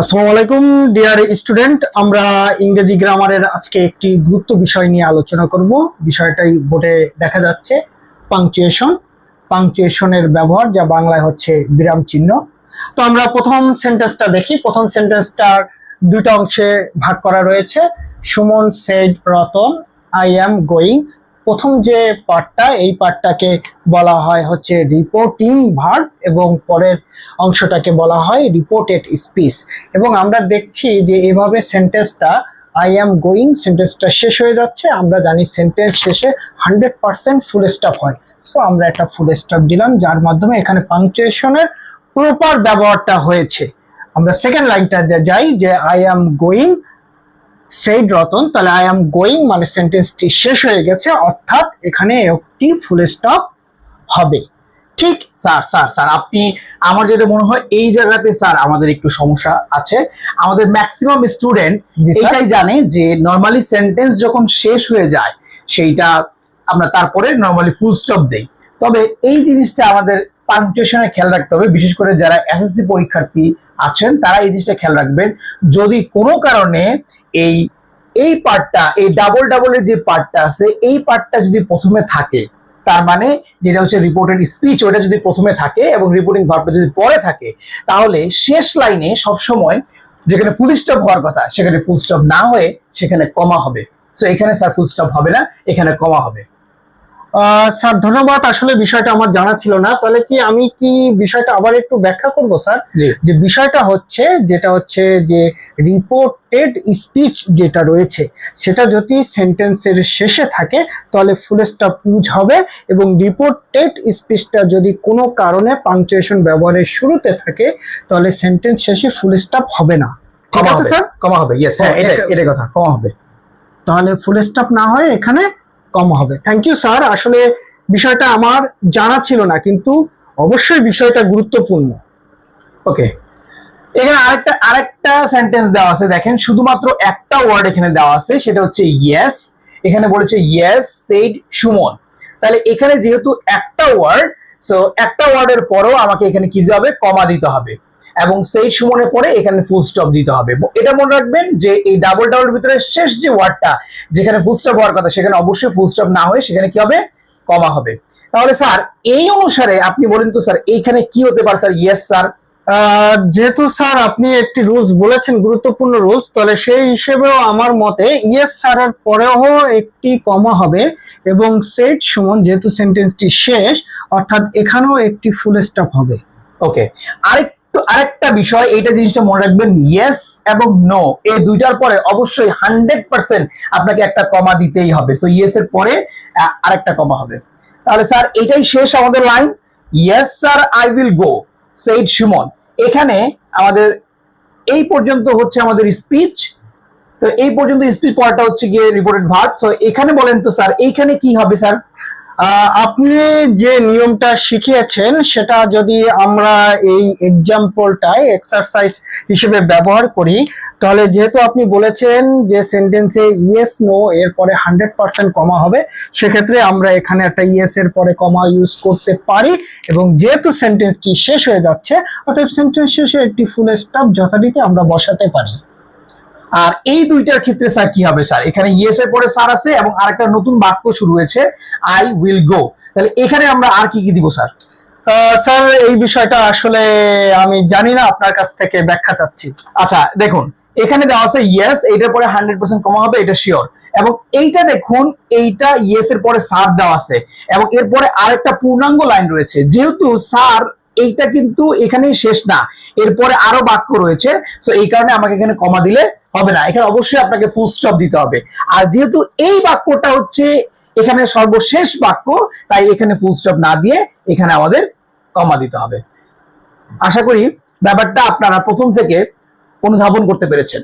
আসসালামু আলাইকুম, dear student. আমরা ইংরেজি গ্রামারের আজকে একটি গুরুত্ব বিষয় নিয়ে আলোচনা করব। বিষয়টাই বোর্ডে দেখা যাচ্ছে পাংচুয়েশন পাংচুয়েশনের ব্যবহার, যা বাংলায় হচ্ছে বিরাম চিহ্ন। তো আমরা প্রথম সেন্টেন্সটা দেখি। প্রথম সেন্টেন্সটার দুটো অংশে ভাগ করা রয়েছে। Suman, said, Ratan I am going প্রথম যে পার্টটা এই পার্টটাকে বলা হয় হচ্ছে রিপোর্টিং ভার্ব এবং পরের অংশটাকে বলা হয় রিপোর্টেড স্পিচ এবং আমরা দেখছি যে এভাবে সেন্টেন্সটা আই অ্যাম গোয়িং সেন্টেন্সটা শেষ হয়ে যাচ্ছে। আমরা জানি সেন্টেন্স শেষে হান্ড্রেড পার্সেন্ট ফুল স্টপ হয়। সো আমরা একটা ফুল স্টপ দিলাম, যার মাধ্যমে এখানে পাংচুয়েশনের প্রপার ব্যবহারটা হয়েছে। আমরা সেকেন্ড লাইনটা যাই, যে I am going said Ratan তাহলে আই এম গোয়িং মানে সেন্টেন্সটি শেষ হয়ে গেছে অর্থাৎ এখানে একটি ফুল স্টপ হবে। ঠিক স্যার স্যার স্যার আপনি আমার যেটা মনে হয় এই জায়গাতে স্যার আমাদের একটু সমস্যা আছে। আমাদের ম্যাক্সিমাম স্টুডেন্ট। এটাই জানে যে নর্মালি সেন্টেন্স যখন শেষ হয়ে যায় সেইটা আমরা তারপরে নর্মালি ফুল স্টপ দেই। তবে এই জিনিসটা আমাদের পাংচুয়েশনে খেয়াল রাখতে হবে। বিশেষ করে যারা এসএসসি পরীক্ষার্থী আছেন, তারা এই জিনিসটা খেয়াল রাখবেন। যদি কোনো কারণে এই এই পার্টটা এই ডাবল ডাবলের যে পার্টটা আছে, এই পার্টটা যদি প্রথমে থাকে, তার মানে যেটা হচ্ছে রিপোর্টেড স্পিচ ওটা যদি প্রথমে থাকে এবং রিপোর্টিং ভার্বটা যদি পরে থাকে, তাহলে শেষ লাইনে সবসময় যেখানে ফুল স্টপ হওয়ার কথা, সেখানে ফুল স্টপ না হয়ে সেখানে কমা হবে। সো এখানে স্যার ফুল স্টপ হবে না, এখানে কমা হবে। স্যার ধন্যবাদ। আসলে বিষয়টা আমার জানা ছিল না। তাহলে কি আমি কি বিষয়টা আবার একটু ব্যাখ্যা করব স্যার? যে বিষয়টা হচ্ছে যেটা হচ্ছে যে রিপোর্টেড স্পিচ যেটা রয়েছে সেটা যদি সেন্টেন্সের শেষে থাকে তাহলে ফুল স্টপ ইউজ হবে এবং রিপোর্টেড স্পিচটা যদি কোনো কারণে পাংচুয়েশন ব্যবহারের শুরুতে থাকে তাহলে সেন্টেন্স শেষে ফুল স্টপ হবে না। কমা হবে। স্যার? কমা হবে। ইয়েস হ্যাঁ এটা এটা- এটা কথা। কমা হবে। তাহলে ফুল স্টপ না হয় এখানে কম হবে। থ্যাংক ইউ স্যার আসলে বিষয়টা আমার জানা ছিল না, কিন্তু অবশ্যই বিষয়টা গুরুত্বপূর্ণ। ওকে এখানে আরেকটা আরেকটা সেন্টেন্স দেওয়া আছে, দেখেন, শুধুমাত্র একটা ওয়ার্ড এখানে দেওয়া আছে, সেটা হচ্ছে ইয়েস এখানে বলেছে ইয়েস সেইড সুমন তাহলে এখানে যেহেতু একটা ওয়ার্ড সো একটা ওয়ার্ডের পরেও আমাকে এখানে কি দিতে হবে? কমা দিতে হবে। এবং সেই সুমনের পরে এখানে ফুল স্টপ দিতে হবে। এটা মনে রাখবেন যে এই ডাবল ডাবল ভিতরে শেষ যে ওয়ার্ডটা যেখানে ফুল স্টপ হওয়ার কথা সেখানে অবশ্যই ফুল স্টপ না হয়ে সেখানে কি হবে? কমা হবে। তাহলে স্যার এই অনুসারে আপনি বলেন তো স্যার এইখানে কি হতে পারে স্যার? ইয়েস স্যার যেহেতু স্যার আপনি একটি রুলস বলেছেন গুরুত্বপূর্ণ রুলস তাহলে সেই হিসেবেও আমার মতে ইয়েস স্যারের পরেও একটি কমা হবে এবং সেট সুমন যেহেতু সেন্টেন্সটি শেষ অর্থাৎ এখানেও একটি ফুল স্টপ হবে। ওকে আরেকটু আরেকটা বিষয়, এইটা জিনিসটা মনে রাখবেন ইয়েস এবং নো এই দুইটার পরে অবশ্যই হান্ড্রেড পার্সেন্ট আপনাকে একটা কমা দিতেই হবে। সো ইয়েস এর পরে আরেকটা কমা হবে। তাহলে স্যার এটাই শেষ আমাদের line yes sir I will go said Suman এখানে আমাদের, এই পর্যন্ত হচ্ছে আমাদের স্পিচ তো এই পর্যন্ত স্পিচ পড়াটা হচ্ছে গিয়ে রিপোর্টেড ভার্ব সো এখানে বলেন তো স্যার এইখানে কি হবে স্যার আপনি যে নিয়মটা শিখিয়েছেন, সেটা যদি আমরা এই এক্সাম্পলটায় এক্সারসাইজ হিসেবে ব্যবহার করি, তাহলে যেহেতু আপনি বলেছেন যে সেন্টেন্সে ইয়েস নো এরপরে হান্ড্রেড পার্সেন্ট কমা হবে, সেক্ষেত্রে আমরা এখানে একটা ইয়েস এর পরে কমা ইউজ করতে পারি এবং যেহেতু সেন্টেন্সটি শেষ হয়ে যাচ্ছে অর্থাৎ সেন্টেন্স শেষে একটি ফুল স্টপ যথারীতি আমরা বসাতে পারি। আর এই দুইটার ক্ষেত্রে স্যার কি হবে স্যার এখানে ইয়েস এর পরে স্যার আছে এবং আরেকটা নতুন বাক্য শুরু হয়েছে আই উইল গো তাহলে এখানে আমরা আর কি কি দিব স্যার স্যার এই বিষয়টা আসলে আমি জানি না আপনার কাছ থেকে ব্যাখ্যা চাচ্ছি। আচ্ছা দেখুন এখানে দেওয়া আছে ইয়েস এইটার পরে হান্ড্রেড পার্সেন্ট কমা হবে এটা শিওর এবং এইটা দেখুন এইটা ইয়েস এর পরে সার দেওয়া আছে। এবং এরপরে আরেকটা পূর্ণাঙ্গ লাইন রয়েছে। যেহেতু স্যার এইটা কিন্তু এখানেই শেষ না। এরপরে আরও বাক্য রয়েছে। সো এই কারণে আমাকে এখানে কমা দিলে হবে না। এখানে অবশ্যই আপনাকে ফুল স্টপ দিতে হবে। আর যেহেতু এই বাক্যটা হচ্ছে এখানে সর্বশেষ বাক্য, তাই এখানে ফুল স্টপ না দিয়ে এখানে আমাদের কমা দিতে হবে। আশা করি ব্যাপারটা আপনারা প্রথম থেকে অনুধাবন করতে পেরেছেন।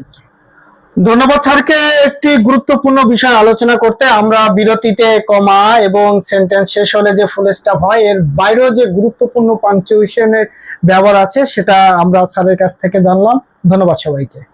ধন্যবাদ স্যারকে একটি গুরুত্বপূর্ণ বিষয় আলোচনা করতে। আমরা বিরতিতে কমা এবং সেন্টেন্স শেষ হলে যে ফুল স্টপ হয়, এর বাইরেও যে গুরুত্বপূর্ণ পাঞ্চুয়েশনের ব্যবহার আছে, সেটা আমরা স্যারের কাছ থেকে জানলাম। ধন্যবাদ সবাইকে।